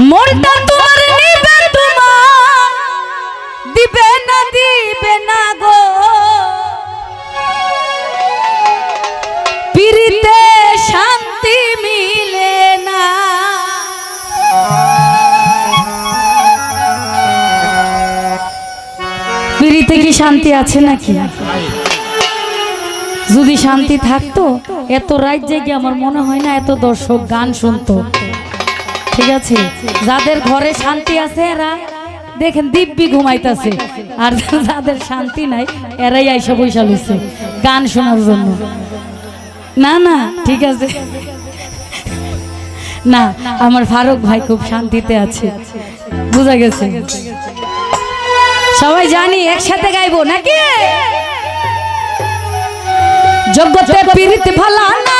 মনটা তোমার নিবে তোমার। দিবে না দিবে না গো। পিরিতে শান্তি মিলে না। পিরিতে কি শান্তি আছে নাকি? যদি শান্তি থাকতো, এত রাত জেগে আমার মনে হয় না এত দর্শক গান শুনতো। ঠিক আছে? যাদের ঘরে শান্তি আছে এরা, দেখেন দিব্যি ঘুমাইতেছে। আর যাদের শান্তি নাই, এরাই আইসা বৈশা লইছে। গান শোনার জন্য। না না, ঠিক আছে। না, আমার ফারুক ভাই খুব শান্তিতে আছে। বুঝা গেছে? সবাই জানি একসাথে গাইবো নাকি? জগতে পীড়িত ভালা না